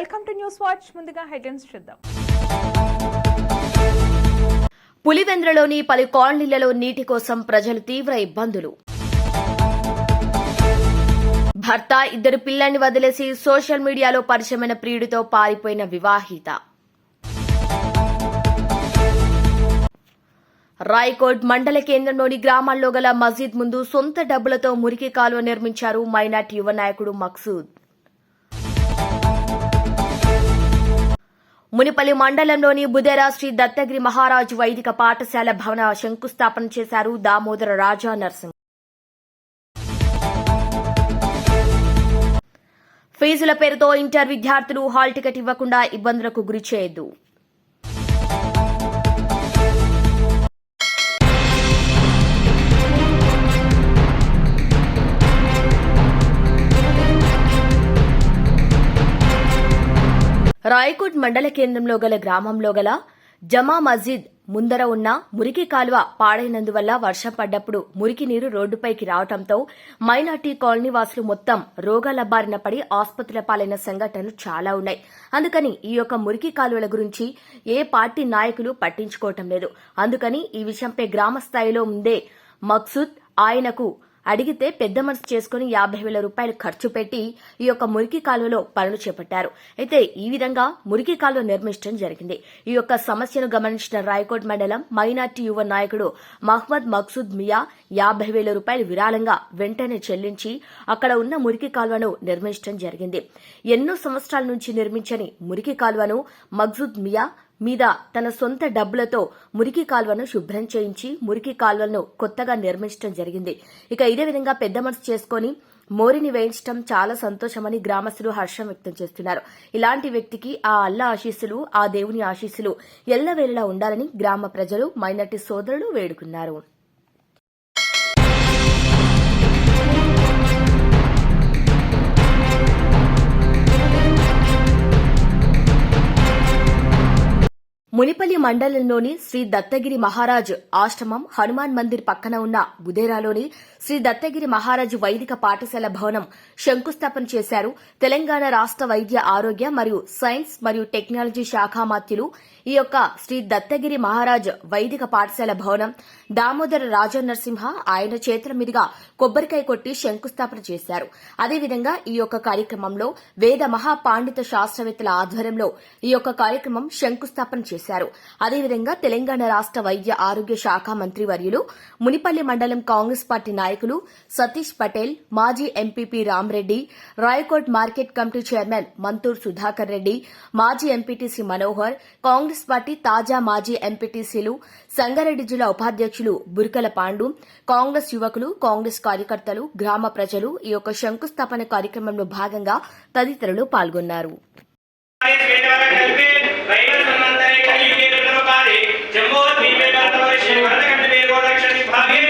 Welcome to news watch. ముందుగా headlines చూద్దాం. పులివెంద్రలోని పలు కాలనీలలో నీటి కోసం ప్రజలు తీవ్ర ఇబ్బందులు. భర్త ఇద్దరు పిల్లల్ని వదిలేసి సోషల్ మీడియాలో పరిచయమైన ప్రియుడితో పారిపోయిన వివాహిత. రాయ్కోట్ మండల కేంద్రంలోని గ్రామాల్లో గల మసీద్ ముందు సొంత డబ్బులతో మురికి కాలువ నిర్మించారు మైనార్టీ యువ నాయకుడు మక్సూద్. మునిపల్లి మండలంలోని బుదేరా శ్రీ దత్తగిరి మహారాజు వైదిక పాఠశాల భవన శంకుస్థాపన చేశారు దామోదర రాజా నర్సింగ్ ఫీజుల పేరుతో ఇంటర్ విద్యార్థులు హాల్ టికెట్ ఇవ్వకుండా ఇబ్బందులకు గురి చేయొద్దు. రాయకోట్ మండల కేంద్రంలో గల గ్రామంలో గల జమా మస్జిద్ ముందర ఉన్న మురికి కాలువ పాడైనందువల్ల వర్షం పడ్డప్పుడు మురికి నీరు రోడ్డుపైకి రావడంతో మైనార్టీ కాలనీ వాసులు మొత్తం రోగాల బారిన పడి ఆసుపత్రుల పాలైన సంఘటనలు చాలా ఉన్నాయి. అందుకని ఈ యొక్క మురికి కాలువల గురించి ఏ పార్టీ నాయకులు పట్టించుకోవటం లేదు. అందుకని ఈ విషయంపై గ్రామ స్థాయిలో ఉండే మక్సూద్ ఆయనకు అడిగితే పెద్ద మనసు చేసుకుని యాభై వేల రూపాయలు ఖర్చు పెట్టి ఈ యొక్క మురికి కాలువలో పనులు చేపట్టారు. అయితే ఈ విధంగా మురికి కాలువ నిర్మించడం జరిగింది. ఈ యొక్క సమస్యను గమనించిన రాయకోట్ మండలం మైనార్టీ యువ నాయకుడు మహ్మద్ మక్సూద్ మియా యాభై వేల రూపాయలు విరాళంగా వెంటనే చెల్లించి అక్కడ ఉన్న మురికి కాలువను నిర్మించడం జరిగింది. ఎన్నో సంవత్సరాల నుంచి నిర్మించని మురికి కాలువను మక్సూద్ మియా మీద తన సొంత డబ్బులతో మురికి కాల్వను శుభ్రం చేయించి మురికి కాల్వలను కొత్తగా నిర్మించడం జరిగింది. ఇక ఇదే విధంగా పెద్ద మనసు చేసుకుని మోరిని వేయించడం చాలా సంతోషమని గ్రామస్తులు హర్షం వ్యక్తం చేస్తున్నారు. ఇలాంటి వ్యక్తికి ఆ అల్లా ఆశీస్సులు ఆ దేవుని ఆశీస్సులు ఎల్లవేళలా ఉండాలని గ్రామ ప్రజలు మైనార్టీ సోదరులు వేడుకున్నారు. మునిపల్లి మండలంలోని శ్రీ దత్తగిరి మహారాజ్ ఆశ్రమం హనుమాన్ మందిర్ పక్కన ఉన్న బుదేరాలోని శ్రీ దత్తగిరి మహారాజ్ వైదిక పాఠశాల భవనం శంకుస్థాపన చేశారు. తెలంగాణ రాష్ట వైద్య ఆరోగ్య మరియు సైన్స్ మరియు టెక్నాలజీ శాఖ మాత్యులు ఈ యొక్క శ్రీ దత్తగిరి మహారాజ్ వైదిక పాఠశాల భవనం. దామోదర రాజా నరసింహ ఆయన చేతుల మీదుగా కొబ్బరికాయ కొట్టి శంకుస్థాపన చేశారు. అదేవిధంగా ఈ యొక్క కార్యక్రమంలో వేద మహాపాండిత శాస్త్రవేత్తల ఆధ్వర్యంలో ఈ యొక్క కార్యక్రమం శంకుస్థాపన చేశారు. అదేవిధంగా తెలంగాణ రాష్ట వైద్య ఆరోగ్య శాఖ మంత్రి వర్యులు మునిపల్లి మండలం కాంగ్రెస్ పార్టీ నాయకులు నాయకులు సతీష్ పటేల్ మాజీ MPP Ramreddy Rayakot market committee chairman Manthur Sudhakar Reddy మాజీ ఎంపీటీసీ మనోహర్ కాంగ్రెస్ పార్టీ తాజా మాజీ ఎంపీటీసీలు సంగారెడ్డి జిల్లా ఉపాధ్యక్షులు బురికల పాండు కాంగ్రెస్ యువకులు కాంగ్రెస్ కార్యకర్తలు గ్రామ ప్రజలు ఈ యొక్క శంకుస్థాపన కార్యక్రమంలో భాగంగా తదితరులు పాల్గొన్నారు. జమ్మూ భాగ్యం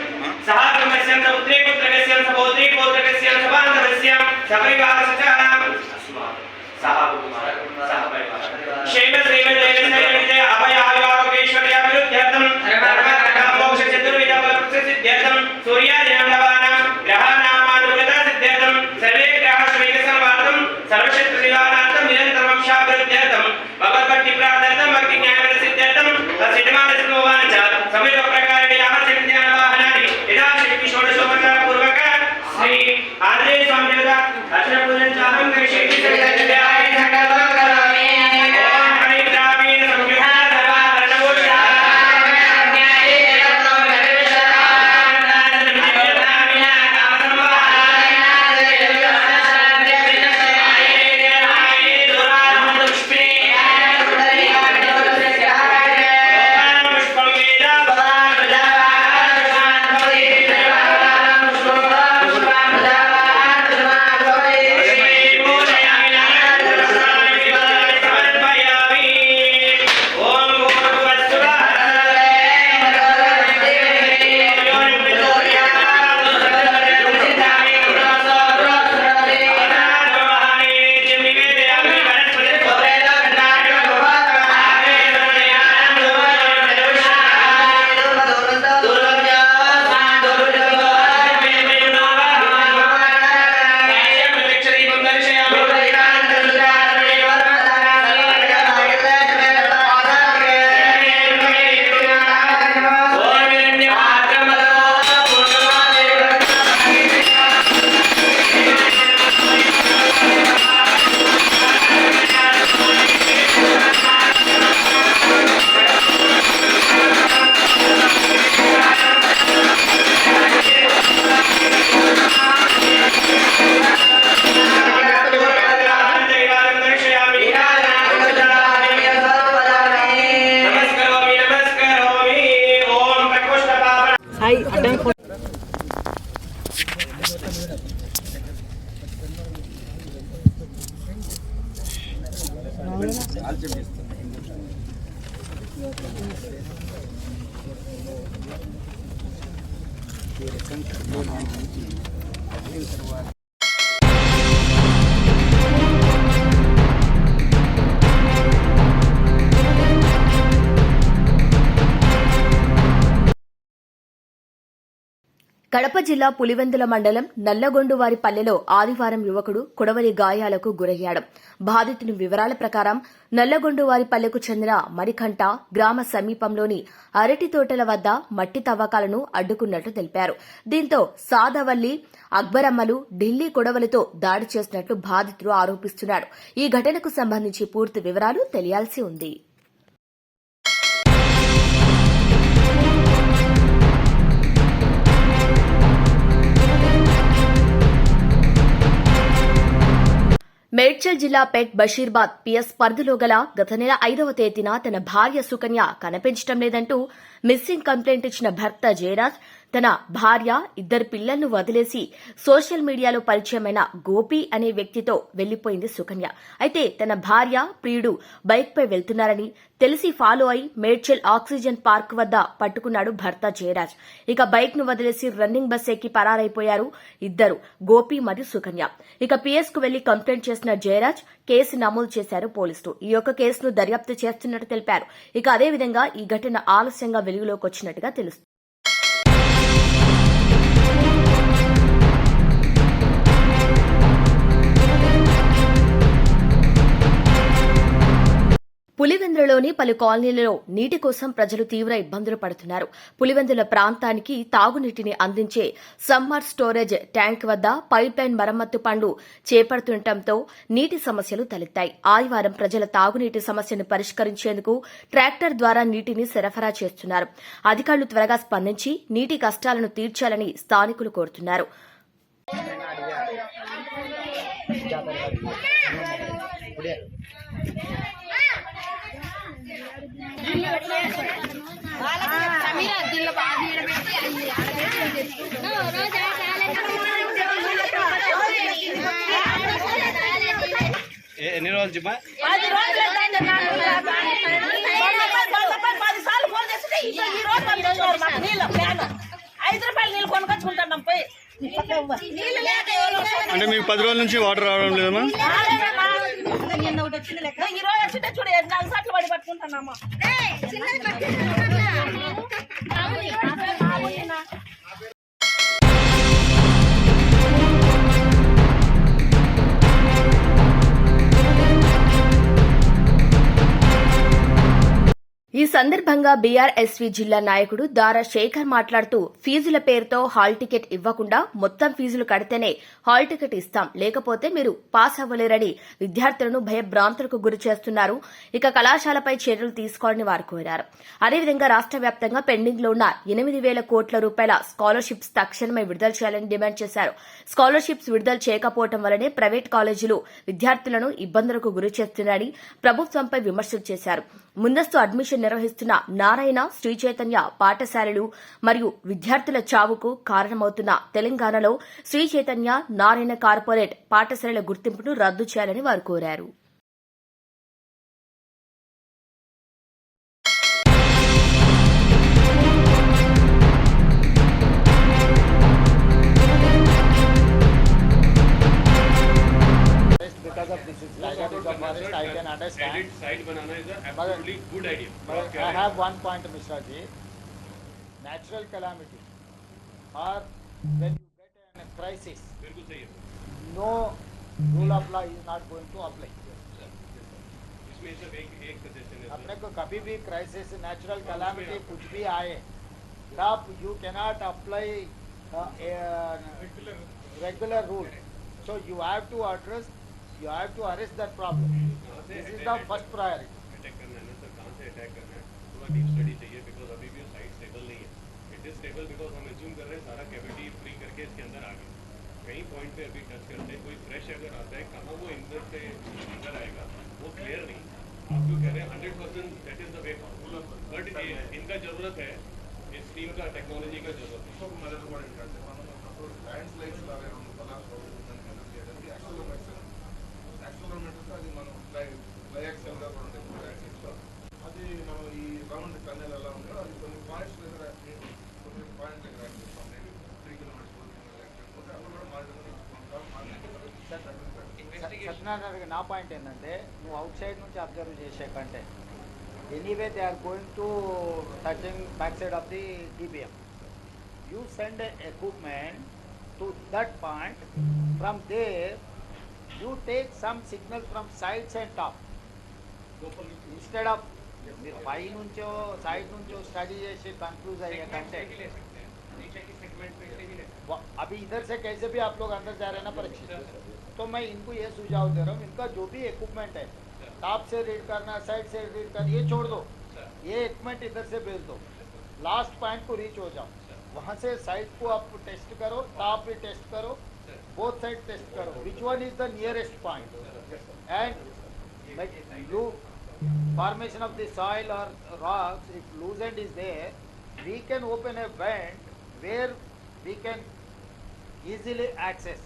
ब्रह्मस्यां स पुत्रे पुत्रकस्यां स पौत्रे पौत्रकस्यां स बान्धवस्यां सपरिवारस्य सह सह परिवार शैव श्रीव जय जय विजय अभय आयुर्वेश्वर्य विरुद्ध्यर्थं धर्म धर्म मोक्ष चतुर्विध फल सिद्ध्यर्थं सूर्यादीनां नवानां ग्रहाणामानुगता सिद्ध्यर्थं सर्वे ग्रहाः श्रेयसंवादं सर्वशत्रु निवारणार्थं निरन्तरं शाभिवृद्ध्यर्थं भगवद्भक्ति प्रार्थनार्थं भक्ति ज्ञान सिद्ध्यर्थं तत्सिद्धमानस्य भगवान् च समेत అరే స్వామి దక్షిణ పూజన చాలం గైషే తీర్థం కళ్యాణానికి అయిన తర్వాత కడప జిల్లా పులివెందుల మండలం నల్లగొండువారి పల్లెలో ఆదివారం యువకుడు కొడవలి గాయాలకు గురయ్యాడు. బాధితుని వివరాల ప్రకారం నల్లగొండువారి పల్లెకు చెందిన మరికంట గ్రామ సమీపంలోని అరటి తోటల వద్ద మట్టి తవ్వకాలను అడ్డుకున్నట్లు తెలిపారు. దీంతో సాదవల్లి అక్బరమ్మలు ఢిల్లీ కొడవలితో దాడి చేసినట్లు బాధితుడు ఆరోపిస్తున్నాడు. ఈ ఘటనకు సంబంధించి పూర్తి వివరాలు తెలియాల్సి ఉంది. మేడ్చల్ జిల్లా పెట్ బషీర్బాద్ పిఎస్ పరిధిలో గల గత నెల ఐదవ తేదీన తన భార్య సుకన్య కనిపించడం లేదంటూ మిస్సింగ్ కంప్లైంట్ ఇచ్చిన భర్త జయరాజ్ తన భార్య ఇద్దరు పిల్లలను వదిలేసి సోషల్ మీడియాలో పరిచయమైన గోపి అనే వ్యక్తితో వెళ్ళిపోయింది సుకన్య. అయితే తన భార్య ప్రియుడు బైక్ పై వెళ్తున్నారని తెలిసి ఫాలో అయి మేడ్చల్ ఆక్సిజన్ పార్క్ వద్ద పట్టుకున్నాడు భర్త జయరాజ్. ఇక బైక్ను వదిలేసి రన్నింగ్ బస్ ఎక్కి పరారైపోయారు ఇద్దరు గోపి మరియు సుకన్య. ఇక పిఎస్కు వెళ్ళి కంప్లైంట్ చేసిన జయరాజ్ కేసు నమోదు చేశారు పోలీసులు. ఈ యొక్క కేసును దర్యాప్తు చేస్తున్నట్టు తెలిపారు. ఇక అదేవిధంగా ఈ ఘటన ఆలస్యంగా వెలుగులోకి వచ్చినట్టుగా తెలుస్తుంది పులివెందులలోని పలు కాలనీలలో నీటి కోసం ప్రజలు తీవ్ర ఇబ్బందులు పడుతున్నారు. పులివెందుల ప్రాంతానికి తాగునీటిని అందించే సమ్మర్ స్టోరేజ్ ట్యాంక్ వద్ద పైప్ లైన్ మరమ్మత్తు పనులు చేపడుతుండటంతో నీటి సమస్యలు తలెత్తాయి. ఆదివారం ప్రజల తాగునీటి సమస్యను పరిష్కరించేందుకు ట్రాక్టర్ ద్వారా నీటిని సరఫరా చేస్తున్నారు. అధికారులు త్వరగా స్పందించి నీటి కష్టాలను తీర్చాలని స్థానికులు కోరుతున్నారు ఎన్ని రోజులు చెప్పా పది రోజులు అయింది నాకు పది పది సార్లు ఫోన్ చేస్తే ఈ ఈ రోజు పంపించారు మాకు నీళ్ళు క్యాన్ ఐదు రూపాయలు నీళ్ళు కొనుకొచ్చుకుంటున్నాం పోయి. అంటే మీకు పది రోజుల నుంచి వాటర్ రావడం లేదమ్మా. ఈ రోజు వచ్చింటే చూడు నాలుగు సార్లు పడి పట్టుకుంటున్నామా? 咱们一个人出来拉过去吗？సందర్భంగా బీఆర్ఎస్వీ జిల్లా నాయకుడు దారా శేఖర్ మాట్లాడుతూ ఫీజుల పేరుతో హాల్ టికెట్ ఇవ్వకుండా మొత్తం ఫీజులు కడితేనే హాల్ టికెట్ ఇస్తాం. లేకపోతే మీరు పాస్ అవ్వలేరని విద్యార్థులను భయభ్రాంతులకు గురి చేస్తున్నారు. ఇక కళాశాలపై చర్యలు తీసుకోవాలని వారు కోరారు. అదేవిధంగా రాష్ట్ర వ్యాప్తంగా పెండింగ్లో ఉన్న ఎనిమిది వేల కోట్ల రూపాయల స్కాలర్షిప్స్ తక్షణమే విడుదల చేయాలని డిమాండ్ చేశారు. స్కాలర్షిప్స్ విడుదల చేయకపోవడం వల్లనే ప్రైవేట్ కాలేజీలు విద్యార్థులను ఇబ్బందులకు గురి చేస్తున్నారని ప్రభుత్వంపై విమర్శలు చేశారు. ముందస్తు అడ్మిషన్ నిర్వహిస్తున్న నారాయణ శ్రీ చైతన్య పాఠశాలలు మరియు విద్యార్థుల చావుకు కారణమవుతున్న తెలంగాణలో శ్రీ చైతన్య నారాయణ కార్పొరేట్ పాఠశాలల గుర్తింపును రద్దు చేయాలని వారు కోరారు. Have one point, Mr. Ji. Natural calamity. Or when you get a crisis, no rule of law is not going to apply. अपने को कभी भी क्राइसिस नेचुरल कैलामिटी कुछ भी आए तब you cannot apply regular rule so you have to address you have to arrest that problem this is the first priority attack करना है ना सर कहाँ से अटैक करना है थोड़ा डीप स्टडी चाहिए बिकॉज अभी भी साइड स्टेबल नहीं है इट इज स्टेबल बिकॉज हम एज्यूम कर रहे हैं सारा कैविटी फ्री करके इसके अंदर आ गए कहीं पॉइंट पे अभी टच करते हैं कोई फ्रेश अगर आता है कहाँ वो अंदर से अंदर आएगा वो क्लियर नहीं आप जो कह रहे हैं hundred percent that is the way but इनका जरूरत है इस टीम का टेक्नोलॉजी का जरूरत है सब मदद కూడా ఏంటంటే మనం అప్పుడు ల్యాండ్ స్లైడ్స్ లాగా రెండు పలాస్ యాక్సిలోమీటర్స్ యాక్సిలోమీటర్స్ అది మనం ఫ్లై ఫ్లై యాక్సెల్ గా కూడా ఉంటుంది వచ్చి మనం ఈ రౌండ్ టన్నెల్ ఎలా ఉందో అది కొన్ని పాయింట్స్ దగ్గర కొన్ని పాయింట్స్ దగ్గర యాడ్ చేస్తాం నేను three kilometres four kilometres add చేసుకుంటే అప్పుడు కూడా మార్జిన్ సత్యనారాయణ నా పాయింట్ ఏంటంటే నువ్వు అవుట్ సైడ్ నుంచి అబ్జర్వ్ చేసే కంటే anyway they are going to touching back side of the DBM you send equipment to that point from there you take some signal from sides and top instead of మీరు పై నుంచో side నుంచో study చేసి confuse అయ్యే కంటే नीचे की segment पे से ही ले व- अभी इधर से कैसे भी आप लोग अंदर जा रहे हैं ना परीक्षित तो मैं इनको ये सुझाव दे रहा हूँ इनका जो भी इक्विपमेंट है टॉप से रीड करना साइड से रीड करना ये छोड़ दो ये इक्विपमेंट इधर से भेज दो लास्ट पॉइंट को रीच हो जाओ वहाँ से साइड को आप टेस्ट करो टॉप भी टेस्ट करो बोथ साइड टेस्ट करो which one is the nearest point and formation of the soil or rocks, if loose end is there, we can open a vent where we can easily access.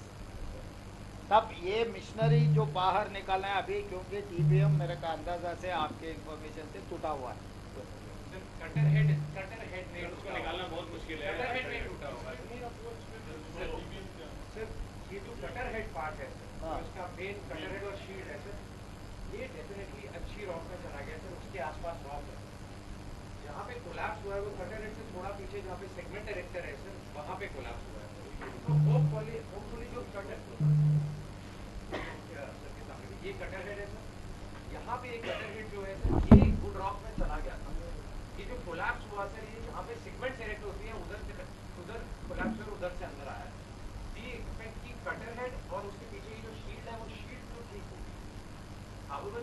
तब ये missionary जो बाहर निकालना है अभी क्योंकि TBM मेरे का अंदाज़ा से आपके इंफॉर्मेशन से टूटा हुआ है। कटर हेड कटर हेड नहीं उसको निकालना बहुत मुश्किल है। कटर हेड नहीं टूटा हुआ। है सर ये जो कटर हेड पार्ट है हाँ। उसका मेन कटर हेड और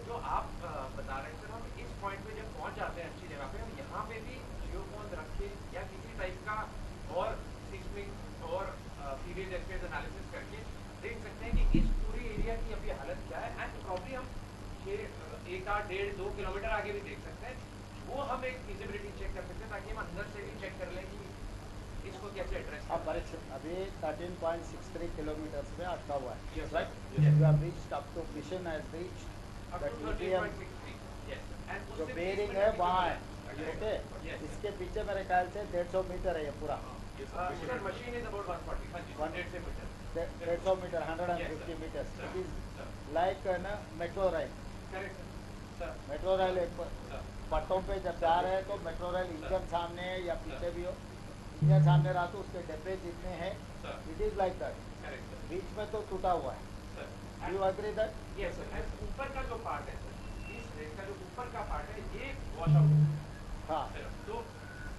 जो आप बता रहे सर हम इस पॉइंट पे जब पहुँच जाते हैं अच्छी जगह पे हम यहाँ पे भी जियोफोन रख के या किसी टाइप का और सिस्मिक और पीरियड एस्पेस एनालिसिस करके देख सकते हैं कि इस पूरी एरिया की अभी हालत क्या है एंड प्रॉब्ली हम आठ डेढ़ दो किलोमीटर आगे भी देख सकते हैं। वो हम एक फिजिबिलिटी चेक कर सकते हैं ताकि हम अंदर से भी चेक कर लें कि इसको कैसे एड्रेस अब परीक्षित अभी 13.63 किलोमीटर पे अटका हुआ है। Yes, right you have reached up to mission has reached the TBM जो बेरिंग है वहाँ है। ओके इसके पीछे मेरे ख्याल से डेढ़ सौ मीटर है ये पूरा। मशीन इज़ अबाउट 140 हाँ जी One- 150 मीटर। डे- डेढ़ सौ metre hundred and Yes, fifty sir. Metre. It ना मेट्रो रेल एक पट्टों पे जब जा रहे हैं तो मेट्रो रेल इंजन सामने है या पीछे भी हो। इंजन सामने रहा तो उसके डब्बे जितने हैं इट इज़ लाइक दैट बीच में तो टूटा हुआ है। You agree that yes sir ऊपर का जो पार्ट है इस रेल का जो ऊपर का पार्ट है ये वॉश आउट हाँ तो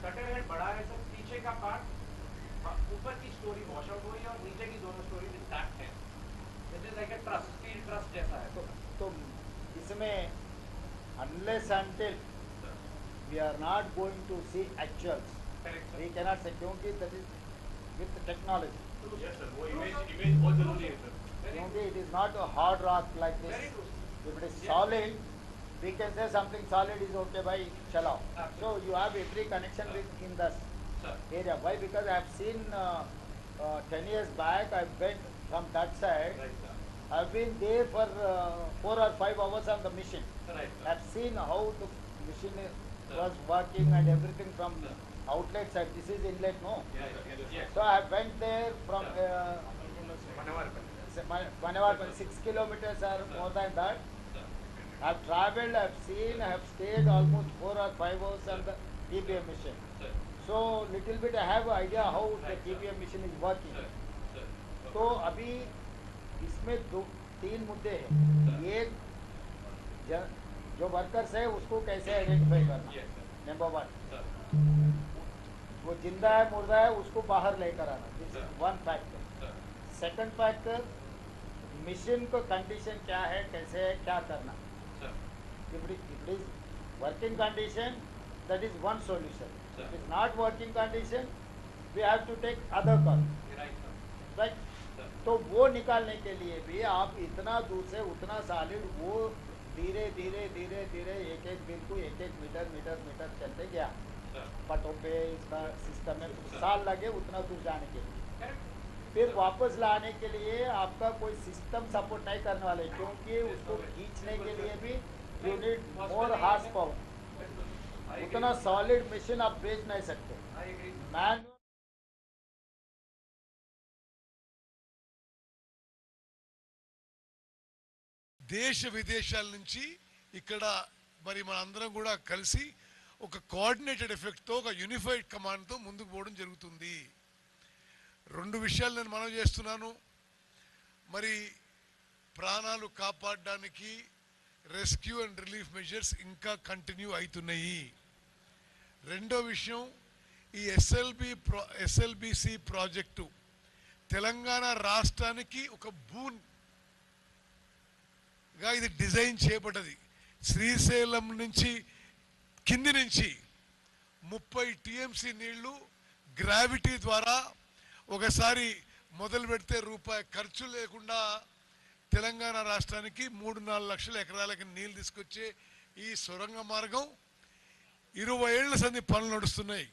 कटर हेड बड़ा है सर पीछे का पार्ट ऊपर की स्टोरी वॉश आउट हुई है और नीचे की दोनों स्टोरी इंटैक्ट है। This is like a trust steel trust जैसा है। तो, तो इसमें unless until we are not going to see actuals correct we cannot say क्योंकि that is with technology yes sir वो इमेज इमेज बहुत जरूरी है सर क्योंकि it is not a hard rock like this Very true. if it is solid we can say something solid is okay by chalao so Absolutely. you have every connection with in the sir area why because I have seen uh, uh, 10 years back I went from that side right sir I've been there for uh, four or five hours on the mission Sir I've seen how the machine is- was working and everything from outlet side. This is inlet, no? Yes So I went there from uh, say, my- whenever six kilometers or more than that. I've traveled, I've seen, I have stayed almost four or five hours on the TBM. Sir So little bit I have idea how the TBM mission is working. तो अभी इसमें दो तीन मुद्दे हैं एक ज- workers है उसको कैसे आइडेंटिफाई करना? नंबर वन वो ज़िंदा है मुर्दा है उसको बाहर लेकर आना। This one factor second factor mission को कंडीशन क्या है कैसे है क्या करना? Working condition that is one solution. Sir. if it is not working condition we have to take other call. Right right तो वो निकालने के लिए भी आप इतना दूर से उतना सॉलिड वो धीरे धीरे धीरे धीरे एक एक दिन को एक एक मीटर मीटर मीटर चलते गया। पटों पे इसका सिस्टम में साल लगे उतना दूर जाने के लिए। फिर वापस लाने के लिए आपका कोई सिस्टम सपोर्ट नहीं करने वाले, क्योंकि उसको खींचने के लिए भी you need more horse power उतना सॉलिड मशीन आप बेच नहीं सकते। मैनुअल దేశ విదేశాల నుంచి ఇక్కడ మరి మనందరం కూడా కలిసి ఒక కోఆర్డినేటెడ్ ఎఫెక్ట్తో ఒక యూనిఫైడ్ కమాండ్తో ముందుకు పోవడం జరుగుతుంది. రెండు విషయాలు నేను మనం చేస్తున్నాను. మరి ప్రాణాలు కాపాడడానికి రెస్క్యూ అండ్ రిలీఫ్ మెజర్స్ ఇంకా కంటిన్యూ అవుతున్నాయి. రెండో విషయం ఈ SLB pro SLBC project Telangana రాష్ట్రానికి ఒక బూన్ గా ఇది డిజైన్ చేయబడ్డది. శ్రీశైలం నుంచి కింది నుంచి ముప్పై టిఎంసి నీళ్ళు గ్రావిటీ ద్వారా ఒకసారి మొదలు పెడితే రూపాయి ఖర్చు లేకుండా తెలంగాణ రాష్ట్రానికి మూడు నాలుగు లక్షల ఎకరాలకి నీళ్ళు తీసుకొచ్చే ఈ సొరంగ మార్గం ఇరవై ఏళ్ళ సంది పనులు నడుస్తున్నాయి.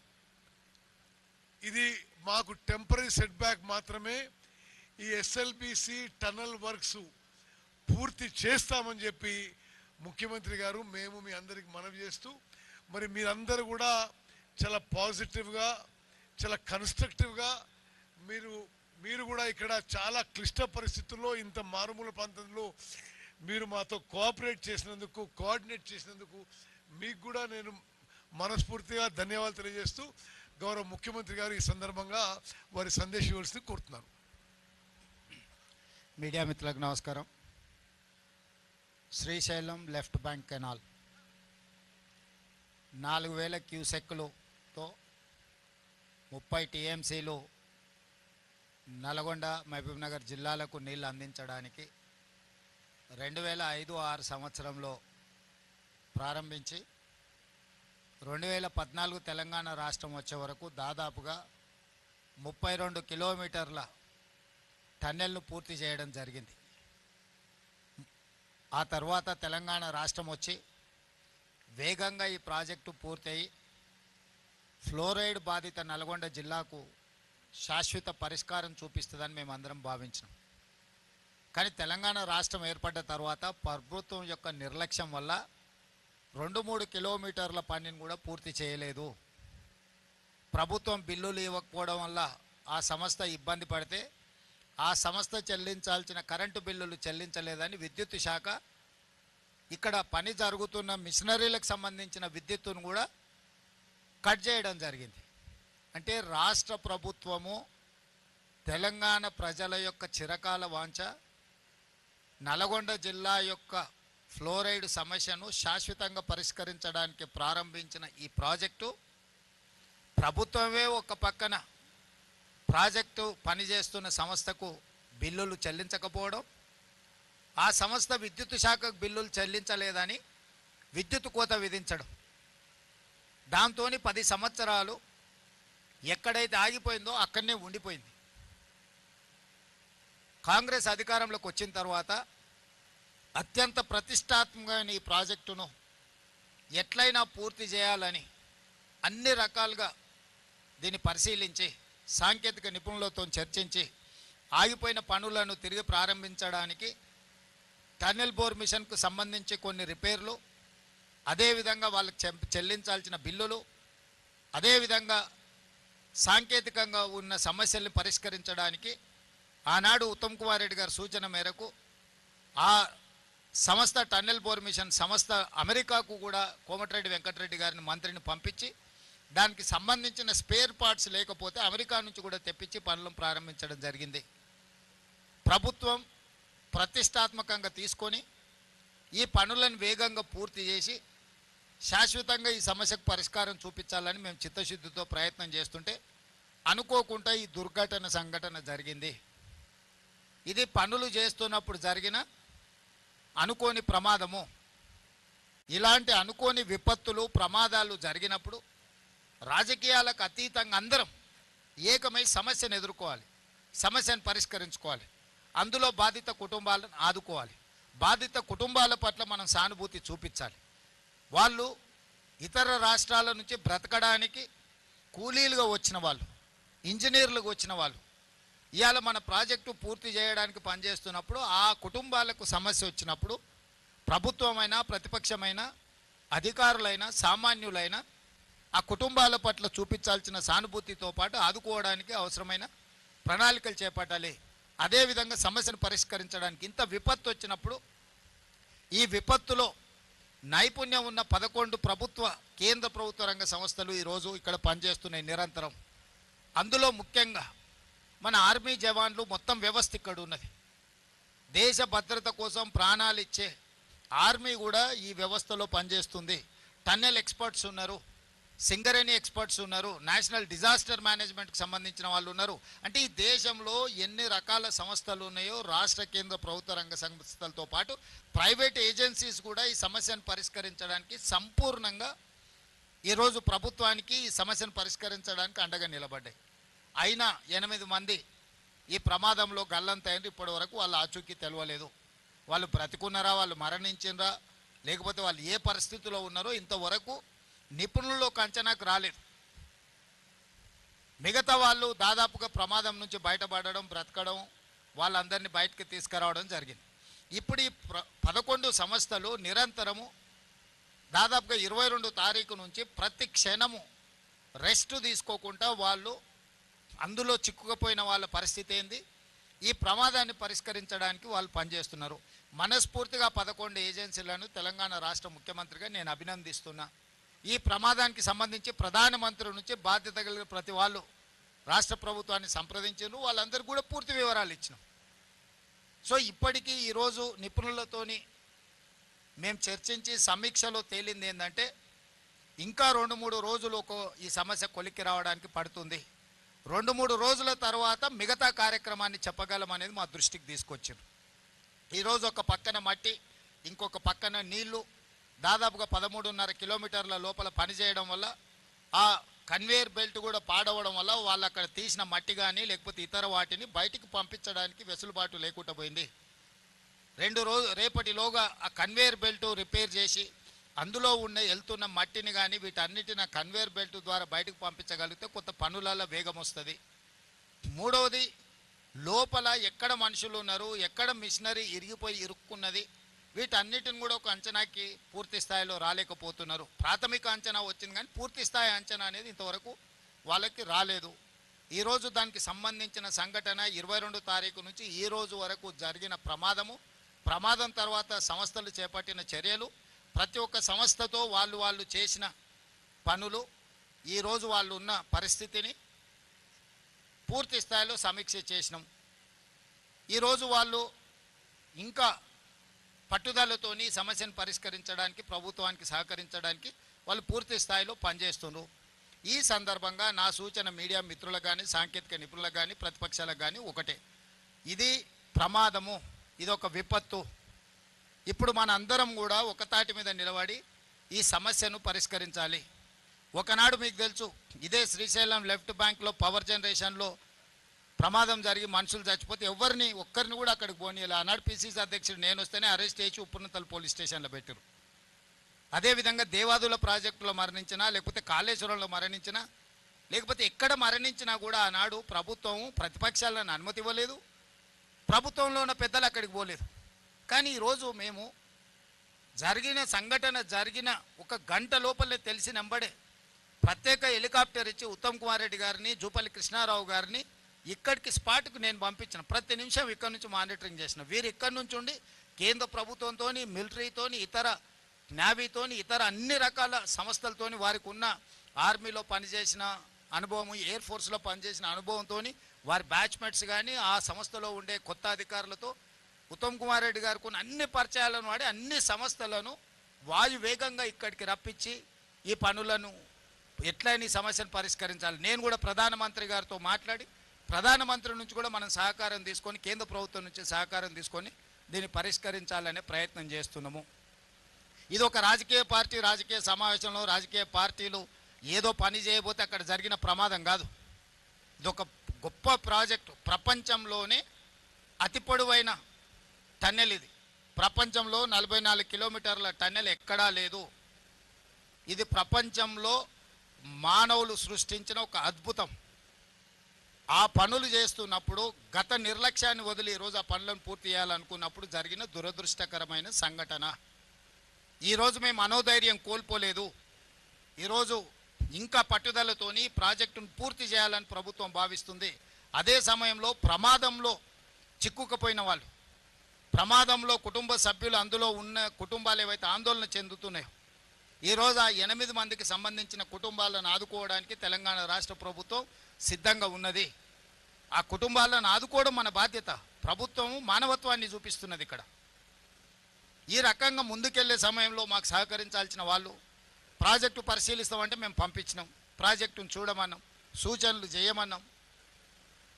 ఇది మాకు టెంపరీ సెట్ బ్యాక్ మాత్రమే. ఈ ఎస్ఎల్బిసి టనల్ వర్క్స్ పూర్తి చేస్తామని చెప్పి ముఖ్యమంత్రి గారు మేము మీ అందరికి మనవి చేస్తూ మరి మీరందరూ కూడా చాలా పాజిటివ్గా చాలా కన్స్ట్రక్టివ్గా మీరు మీరు కూడా ఇక్కడ చాలా క్లిష్ట పరిస్థితుల్లో ఇంత మారుమూల ప్రాంతంలో మీరు మాతో కోఆపరేట్ చేసినందుకు కోఆర్డినేట్ చేసినందుకు మీకు కూడా నేను మనస్ఫూర్తిగా ధన్యవాదాలు తెలియజేస్తూ గౌరవ ముఖ్యమంత్రి గారు ఈ సందర్భంగా వారి సందేశం ఇవ్వాల్సింది కోరుతున్నాను. మీడియా మిత్రులకు నమస్కారం. Srisailam left bank canal. నాలుగు వేల క్యూసెక్లుతో ముప్పై టీఎంసీలు నల్గొండ మహబూబ్నగర్ జిల్లాలకు నీళ్ళు అందించడానికి రెండు వేల ఐదు ఆరు సంవత్సరంలో ప్రారంభించి రెండు వేల పద్నాలుగు తెలంగాణ రాష్ట్రం వచ్చే వరకు దాదాపుగా ముప్పై రెండు కిలోమీటర్ల టన్నెల్ను పూర్తి చేయడం జరిగింది. ఆ తర్వాత తెలంగాణ రాష్ట్రం వచ్చి వేగంగా ఈ ప్రాజెక్టు పూర్తయి ఫ్లోరైడ్ బాధిత నల్గొండ జిల్లాకు శాశ్వత పరిష్కారం చూపిస్తుందని మేము అందరం భావించినాం. కానీ తెలంగాణ రాష్ట్రం ఏర్పడ్డ తర్వాత ప్రభుత్వం యొక్క నిర్లక్ష్యం వల్ల రెండు మూడు కిలోమీటర్ల పనిని కూడా పూర్తి చేయలేదు. ప్రభుత్వం బిల్లులు ఇవ్వకపోవడం వల్ల ఆ సంస్థ ఇబ్బంది పడితే ఆ సంస్థ చెల్లించాల్సిన కరెంటు బిల్లులు చెల్లించలేదని విద్యుత్ శాఖ ఇక్కడ పని జరుగుతున్న మిషనరీలకు సంబంధించిన విద్యుత్తును కూడా కట్ చేయడం జరిగింది. అంటే రాష్ట్ర ప్రభుత్వము తెలంగాణ ప్రజల యొక్క చిరకాల వాంఛ నల్గొండ జిల్లా యొక్క ఫ్లోరైడ్ సమస్యను శాశ్వతంగా పరిష్కరించడానికి ప్రారంభించిన ఈ ప్రాజెక్టు ప్రభుత్వమే ఒక పక్కన ప్రాజెక్టు పనిచేస్తున్న సంస్థకు బిల్లులు చెల్లించకపోవడం ఆ సంస్థ విద్యుత్ శాఖకు బిల్లులు చెల్లించలేదని విద్యుత్ కోత విధించడం. దాంతో పది సంవత్సరాలు ఎక్కడైతే ఆగిపోయిందో అక్కడనే ఉండిపోయింది. కాంగ్రెస్ అధికారంలోకి వచ్చిన తర్వాత అత్యంత ప్రతిష్టాత్మకమైన ఈ ప్రాజెక్టును ఎట్లయినా పూర్తి చేయాలని అన్ని రకాలుగా దీన్ని పరిశీలించి సాంకేతిక నిపుణులతో చర్చించి ఆగిపోయిన పనులను తిరిగి ప్రారంభించడానికి టన్నెల్ బోర్ మిషన్కు సంబంధించి కొన్ని రిపేర్లు అదేవిధంగా వాళ్ళకి చెం- చెల్లించాల్సిన బిల్లులు అదేవిధంగా సాంకేతికంగా ఉన్న సమస్యల్ని పరిష్కరించడానికి ఆనాడు ఉత్తమ్ కుమార్ రెడ్డి గారి సూచన మేరకు ఆ సంస్థ టన్నెల్ బోర్ మిషన్ సంస్థ అమెరికాకు కూడా కోమటిరెడ్డి వెంకటరెడ్డి గారిని మంత్రిని పంపించి దానికి సంబంధించిన స్పేర్ పార్ట్స్ లేకపోతే అమెరికా నుంచి కూడా తెప్పించి పనులను ప్రారంభించడం జరిగింది. ప్రభుత్వం ప్రతిష్టాత్మకంగా తీసుకొని ఈ పనులను వేగంగా పూర్తి చేసి శాశ్వతంగా ఈ సమస్యకు పరిష్కారం చూపించాలని మేము చిత్తశుద్ధితో ప్రయత్నం చేస్తుంటే అనుకోకుండా ఈ దుర్ఘటన సంఘటన జరిగింది. ఇది పనులు చేస్తున్నప్పుడు జరిగిన అనుకోని ప్రమాదము. ఇలాంటి అనుకోని విపత్తులు ప్రమాదాలు జరిగినప్పుడు రాజకీయాలకు అతీతంగా అందరం ఏకమై సమస్యను ఎదుర్కోవాలి సమస్యను పరిష్కరించుకోవాలి. అందులో బాధిత కుటుంబాలను ఆదుకోవాలి. బాధిత కుటుంబాల పట్ల మనం సానుభూతి చూపించాలి. వాళ్ళు ఇతర రాష్ట్రాల నుంచి బ్రతకడానికి కూలీలుగా వచ్చిన వాళ్ళు ఇంజనీర్లుగా వచ్చిన వాళ్ళు ఇవాళ మన ప్రాజెక్టు పూర్తి చేయడానికి పనిచేస్తున్నప్పుడు ఆ కుటుంబాలకు సమస్య వచ్చినప్పుడు ప్రభుత్వమైనా ప్రతిపక్షమైనా అధికారులైనా సామాన్యులైనా ఆ కుటుంబాల పట్ల చూపించాల్సిన సానుభూతితో పాటు ఆదుకోవడానికి అవసరమైన ప్రణాళికలు చేపట్టాలి. అదేవిధంగా సమస్యను పరిష్కరించడానికి ఇంత విపత్తు వచ్చినప్పుడు ఈ విపత్తులో నైపుణ్యం ఉన్న పదకొండు ప్రభుత్వ కేంద్ర ప్రభుత్వ రంగ సంస్థలు ఈరోజు ఇక్కడ పనిచేస్తున్నాయి నిరంతరం. అందులో ముఖ్యంగా మన ఆర్మీ జవాన్లు మొత్తం వ్యవస్థ ఇక్కడ ఉన్నది. దేశ భద్రత కోసం ప్రాణాలు ఇచ్చే ఆర్మీ కూడా ఈ వ్యవస్థలో పనిచేస్తుంది. టన్నెల్ ఎక్స్పర్ట్స్ ఉన్నారు. సింగరేణి ఎక్స్పర్ట్స్ ఉన్నారు నేషనల్ డిజాస్టర్ మేనేజ్మెంట్కి సంబంధించిన వాళ్ళు ఉన్నారు. అంటే ఈ దేశంలో ఎన్ని రకాల సంస్థలు ఉన్నాయో రాష్ట్ర కేంద్ర ప్రభుత్వ రంగ సంస్థలతో పాటు ప్రైవేట్ ఏజెన్సీస్ కూడా ఈ సమస్యను పరిష్కరించడానికి సంపూర్ణంగా ఈరోజు ప్రభుత్వానికి ఈ సమస్యను పరిష్కరించడానికి అండగా నిలబడ్డాయి. అయినా ఎనిమిది మంది ఈ ప్రమాదంలో గల్లంతైంది ఇప్పటి వరకు వాళ్ళు ఆచూకీ తెలవలేదు. వాళ్ళు బ్రతికున్నారా వాళ్ళు మరణించినరా లేకపోతే వాళ్ళు ఏ పరిస్థితిలో ఉన్నారో ఇంతవరకు నిపుణుల్లో అంచనాకు రాలేదు. మిగతా వాళ్ళు దాదాపుగా ప్రమాదం నుంచి బయటపడడం బ్రతకడం వాళ్ళందరినీ బయటకు తీసుకురావడం జరిగింది. ఇప్పుడు ఈ ప్ర పదకొండు సంస్థలు నిరంతరము దాదాపుగా ఇరవై రెండు తారీఖు నుంచి ప్రతి క్షణము రెస్ట్ తీసుకోకుండా వాళ్ళు అందులో చిక్కుకుపోయిన వాళ్ళ పరిస్థితి ఏంది? ఈ ప్రమాదాన్ని పరిష్కరించడానికి వాళ్ళు పనిచేస్తున్నారు. మనస్ఫూర్తిగా పదకొండు ఏజెన్సీలను తెలంగాణ రాష్ట్ర ముఖ్యమంత్రిగా నేను అభినందిస్తున్నా. ఈ ప్రమాదానికి సంబంధించి ప్రధానమంత్రి నుంచి బాధ్యత కలిగిన ప్రతి వాళ్ళు రాష్ట్ర ప్రభుత్వాన్ని సంప్రదించారు వాళ్ళందరికీ కూడా పూర్తి వివరాలు ఇచ్చినాం. సో ఇప్పటికీ ఈరోజు నిపుణులతోని మేము చర్చించి సమీక్షలో తేలింది ఏంటంటే ఇంకా రెండు మూడు రోజులు ఒక ఈ సమస్య కొలిక్కి రావడానికి పడుతుంది. రెండు మూడు రోజుల తర్వాత మిగతా కార్యక్రమాన్ని చెప్పగలం అనేది మా దృష్టికి తీసుకొచ్చారు. ఈరోజు ఒక పక్కన మట్టి ఇంకొక పక్కన నీళ్ళు దాదాపుగా పదమూడున్నర కిలోమీటర్ల లోపల పనిచేయడం వల్ల ఆ కన్వేయర్ బెల్ట్ కూడా పాడవడం వల్ల వాళ్ళు అక్కడ తీసిన మట్టి కానీ లేకపోతే ఇతర వాటిని బయటికి పంపించడానికి వెసులుబాటు లేకుండా పోయింది. రెండు రోజు రేపటిలోగా ఆ కన్వేయర్ బెల్ట్ రిపేర్ చేసి అందులో ఉన్న వెళ్తున్న మట్టిని కానీ వీటన్నిటిని కన్వేయర్ బెల్ట్ ద్వారా బయటకు పంపించగలిగితే కొత్త పనులలో వేగం వస్తుంది. మూడవది లోపల ఎక్కడ మనుషులు ఉన్నారు ఎక్కడ మిషనరీ ఇరిగిపోయి ఇరుక్కున్నది వీటన్నిటిని కూడా ఒక అంచనాకి పూర్తి స్థాయిలో రాలేకపోతున్నారు. ప్రాథమిక అంచనా వచ్చింది కానీ పూర్తి స్థాయి అంచనా అనేది ఇంతవరకు వాళ్ళకి రాలేదు. ఈరోజు దానికి సంబంధించిన సంఘటన ఇరవై రెండు తారీఖు నుంచి ఈ రోజు వరకు జరిగిన ప్రమాదము ప్రమాదం తర్వాత సంస్థలు చేపట్టిన చర్యలు ప్రతి ఒక్క సంస్థతో వాళ్ళు వాళ్ళు చేసిన పనులు ఈరోజు వాళ్ళు ఉన్న పరిస్థితిని పూర్తి స్థాయిలో సమీక్ష చేసినాం. ఈరోజు వాళ్ళు ఇంకా పట్టుదలతోని సమస్యను పరిష్కరించడానికి ప్రభుత్వానికి సహకరించడానికి వాళ్ళు పూర్తి స్థాయిలో పనిచేస్తున్నారు ఈ సందర్భంగా నా సూచన మీడియా మిత్రులకు కానీ సాంకేతిక నిపుణులకు కానీ ప్రతిపక్షాలకు కానీ ఒకటే. ఇది ప్రమాదము ఇది ఒక విపత్తు. ఇప్పుడు మన అందరం కూడా ఒక తాటి మీద నిలబడి ఈ సమస్యను పరిష్కరించాలి. ఒకనాడు మీకు తెలుసు ఇదే శ్రీశైలం లెఫ్ట్ బ్యాంక్లో పవర్ జనరేషన్లో ప్రమాదం జరిగి మనుషులు చచ్చిపోతే ఎవరిని ఒక్కరిని కూడా అక్కడికి పోనీయాలి. ఆనాడు పిసిసి అధ్యక్షుడు నేను వస్తేనే అరెస్ట్ చేసి ఉప్పునతల పోలీస్ స్టేషన్లో పెట్టారు అదేవిధంగా దేవాదుల ప్రాజెక్టులో మరణించినా లేకపోతే కాళేశ్వరంలో మరణించినా లేకపోతే ఎక్కడ మరణించినా కూడా ఆనాడు ప్రభుత్వం ప్రతిపక్షాలను అనుమతి ఇవ్వలేదు. ప్రభుత్వంలో ఉన్న పెద్దలు అక్కడికి పోలేదు. కానీ ఈరోజు మేము జరిగిన సంఘటన జరిగిన ఒక గంట లోపలే తెలిసినంబడే ప్రత్యేక హెలికాప్టర్ ఇచ్చి ఉత్తమ్ కుమార్ రెడ్డి గారిని జూపల్లి కృష్ణారావు గారిని ఇక్కడికి స్పాట్కు నేను పంపించిన ప్రతి నిమిషం ఇక్కడ నుంచి మానిటరింగ్ చేసిన. వీరు ఇక్కడి నుంచి ఉండి కేంద్ర ప్రభుత్వంతో మిలిటరీతో ఇతర నేవీతోని ఇతర అన్ని రకాల సంస్థలతోని వారికి ఉన్న ఆర్మీలో పనిచేసిన అనుభవం ఎయిర్ ఫోర్స్లో పనిచేసిన అనుభవంతో వారి బ్యాచ్మెట్స్ కానీ ఆ సంస్థలో ఉండే కొత్త అధికారులతో ఉత్తమ్ కుమార్ రెడ్డి గారికి ఉన్న అన్ని పరిచయాలను వాడి అన్ని సంస్థలను వాయు వేగంగా ఇక్కడికి రప్పించి ఈ పనులను ఎట్లయినా ఈ సమస్యను పరిష్కరించాలి. నేను కూడా ప్రధానమంత్రి గారితో మాట్లాడి ప్రధానమంత్రి నుంచి కూడా మనం సహకారం తీసుకొని కేంద్ర ప్రభుత్వం నుంచి సహకారం తీసుకొని దీన్ని పరిష్కరించాలనే ప్రయత్నం చేస్తున్నాము. ఇది ఒక రాజకీయ పార్టీ రాజకీయ సమావేశంలో రాజకీయ పార్టీలు ఏదో పని చేయబోతే అక్కడ జరిగిన ప్రమాదం కాదు. ఇదొక గొప్ప ప్రాజెక్టు. ప్రపంచంలోనే అతి పొడవైన టన్నెల్ ఇది. ప్రపంచంలో నలభై నాలుగు కిలోమీటర్ల టన్నెల్ ఎక్కడా లేదు. ఇది ప్రపంచంలో మానవులు సృష్టించిన ఒక అద్భుతం. ఆ పనులు చేస్తున్నప్పుడు గత నిర్లక్ష్యాన్ని వదిలి ఈరోజు ఆ పనులను పూర్తి చేయాలనుకున్నప్పుడు జరిగిన దురదృష్టకరమైన సంఘటన. ఈరోజు మేము మనోధైర్యం కోల్పోలేదు. ఈరోజు ఇంకా పట్టుదలతోని ప్రాజెక్టును పూర్తి చేయాలని ప్రభుత్వం భావిస్తుంది. అదే సమయంలో ప్రమాదంలో చిక్కుకుపోయిన వాళ్ళు ప్రమాదంలో కుటుంబ సభ్యులు అందులో ఉన్న కుటుంబాలు ఏవైతే ఆందోళన చెందుతున్నాయో ఈరోజు ఆ ఎనిమిది మందికి సంబంధించిన కుటుంబాలను ఆదుకోవడానికి తెలంగాణ రాష్ట్ర ప్రభుత్వం సిద్ధంగా ఉన్నది. ఆ కుటుంబాలను ఆదుకోవడం మన బాధ్యత. ప్రభుత్వం మానవత్వాన్ని చూపిస్తున్నది ఇక్కడ. ఈ రకంగా ముందుకెళ్ళే సమయంలో మాకు సహకరించాల్సిన వాళ్ళు ప్రాజెక్టు పరిశీలిస్తామంటే మేము పంపించినాం. ప్రాజెక్టును చూడమన్నాం సూచనలు చేయమన్నాం.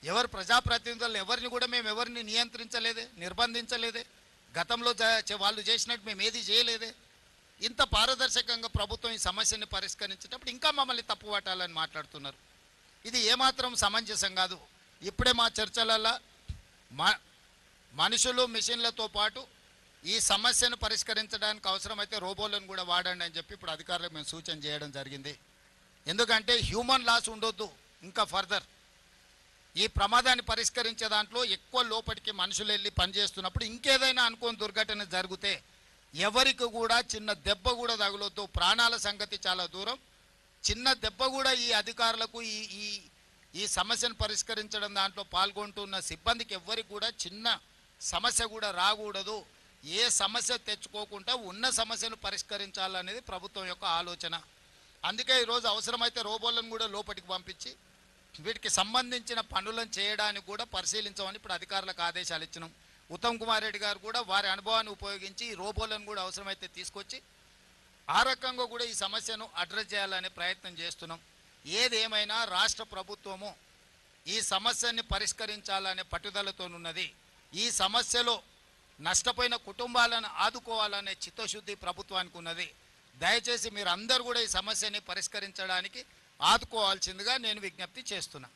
ఎవరు ప్రజాప్రతినిధులు ఎవరిని కూడా మేము ఎవరిని నియంత్రించలేదే నిర్బంధించలేదే. గతంలో వాళ్ళు చేసినట్టు మేము ఏది చేయలేదే. ఇంత పారదర్శకంగా ప్రభుత్వం ఈ సమస్యని పరిష్కరించేటప్పుడు ఇంకా మమ్మల్ని తప్పు పట్టాలని మాట్లాడుతున్నారు. ఇది ఏమాత్రం సమంజసం కాదు. ఇప్పుడే మా చర్చలలో మనుషులు మిషన్లతో పాటు ఈ సమస్యను పరిష్కరించడానికి అవసరమైతే రోబోలను కూడా వాడండి అని చెప్పి ఇప్పుడు అధికారులకు మేము సూచన చేయడం జరిగింది. ఎందుకంటే హ్యూమన్ లాస్ ఉండొద్దు ఇంకా ఫర్దర్. ఈ ప్రమాదాన్ని పరిష్కరించే దాంట్లో ఎక్కువ లోపలికి మనుషులు వెళ్ళి పనిచేస్తున్నప్పుడు ఇంకేదైనా అనుకోని దుర్ఘటన జరిగితే ఎవరికి కూడా చిన్న దెబ్బ కూడా తగులొద్దు. ప్రాణాల సంగతి చాలా దూరం. చిన్న దెబ్బ కూడా ఈ అధికారులకు ఈ ఈ ఈ సమస్యను పరిష్కరించడం దాంట్లో పాల్గొంటున్న సిబ్బందికి ఎవ్వరికి కూడా చిన్న సమస్య కూడా రాకూడదు. ఏ సమస్య తెచ్చుకోకుండా ఉన్న సమస్యను పరిష్కరించాలనేది ప్రభుత్వం యొక్క ఆలోచన. అందుకే ఈరోజు అవసరమైతే రోబోలను కూడా లోపలికి పంపించి వీటికి సంబంధించిన పనులను చేయడానికి కూడా పరిశీలించమని ఇప్పుడు అధికారులకు ఆదేశాలు ఇచ్చినాం. ఉత్తమ్ కుమార్ రెడ్డి గారు కూడా వారి అనుభవాన్ని ఉపయోగించి ఈ రోబోలను కూడా అవసరమైతే తీసుకొచ్చి ఆ రకంగా కూడా ఈ సమస్యను అడ్రస్ చేయాలనే ప్రయత్నం చేస్తున్నాం. ఏదేమైనా రాష్ట్ర ప్రభుత్వము ఈ సమస్యని పరిష్కరించాలనే పట్టుదలతోనున్నది. ఈ సమస్యలో నష్టపోయిన కుటుంబాలను ఆదుకోవాలనే చిత్తశుద్ధి ప్రభుత్వానికి ఉన్నది. దయచేసి మీరు అందరూ కూడా ఈ సమస్యని పరిష్కరించడానికి ఆదుకోవాల్సిందిగా నేను విజ్ఞప్తి చేస్తున్నా.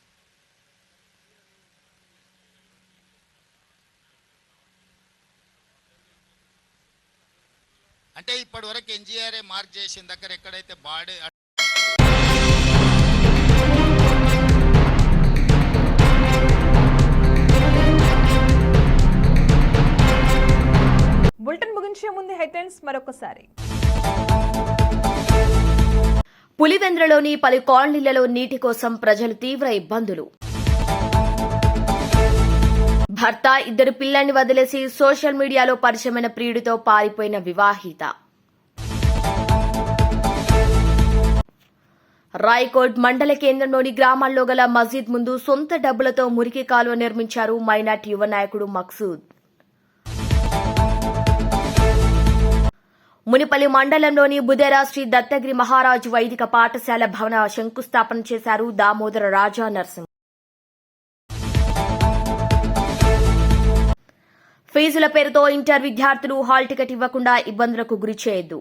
అంటే ఇప్పటి వరకు ఎన్జిఆర్ఏ మార్క్ చేసిన దగ్గర ఎక్కడైతే బాడీ బులెటిన్ ముగించే ముందు హెడ్లైన్స్ మరొకసారి. పులివెంద్రలోని పలు కాలనీలలో నీటి కోసం ప్రజలు తీవ్ర ఇబ్బందులు. భర్త ఇద్దరు పిల్లల్ని వదిలేసి సోషల్ మీడియాలో పరిచయమైన ప్రియుడితో పారిపోయిన వివాహిత. రాయ్కోట్ మండల కేంద్రంలోని గ్రామాల్లో గల మసీద్ ముందు సొంత డబ్బులతో మురికి కాలువ నిర్మించారు మైనార్టీ యువ నాయకుడు మక్సూద్. మునిపల్లి మండలంలోని బుదేరా శ్రీ దత్తగిరి మహారాజు వైదిక పాఠశాల భవన శంకుస్థాపన చేశారు దామోదర రాజా నరసింహ. ఫీజుల పేరుతో ఇంటర్ విద్యార్థులు హాల్ టికెట్ ఇవ్వకుండా ఇబ్బందులకు గురి చేయొద్దు.